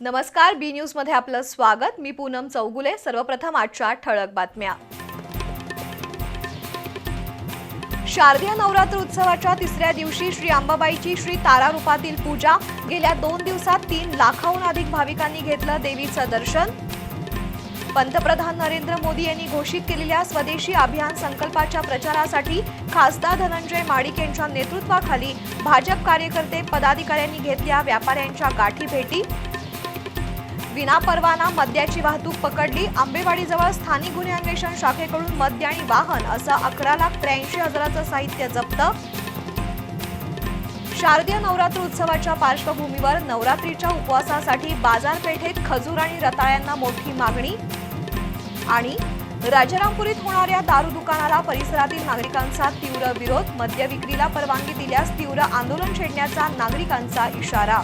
नमस्कार बी न्यूजमध्ये आपलं स्वागत. मी पूनम चौगुले. सर्वप्रथम आजच्या ठळक बातम्या. शारदीय नवरात्र उत्सवाच्या तिसऱ्या दिवशी श्री अंबाबाईची श्री तारा रूपातील पूजा. गेल्या दोन दिवसात तीन लाखाहून अधिक भाविकांनी घेतलं देवीचं दर्शन. पंतप्रधान नरेंद्र मोदी यांनी घोषित केलेल्या स्वदेशी अभियान संकल्पाच्या प्रचारासाठी खासदार धनंजय माडिक यांच्या नेतृत्वाखाली भाजप कार्यकर्ते पदाधिकाऱ्यांनी घेतल्या व्यापाऱ्यांच्या गाठी भेटी. विनापरवाना मद्याची वाहतूक पकडली. आंबेवाडीजवळ स्थानिक गुन्हे अन्वेषण शाखेकडून मद्य आणि वाहन असं अकरा लाख त्र्याऐंशी हजाराचं साहित्य जप्त. शारदीय नवरात्र उत्सवाच्या पार्श्वभूमीवर नवरात्रीच्या उपवासासाठी बाजारपेठेत खजूर आणि रताळ्यांना मोठी मागणी. आणि राजारामपुरीत होणाऱ्या दारू दुकानाला परिसरातील नागरिकांचा तीव्र विरोध. मद्य विक्रीला परवानगी दिल्यास तीव्र आंदोलन छेडण्याचा नागरिकांचा इशारा.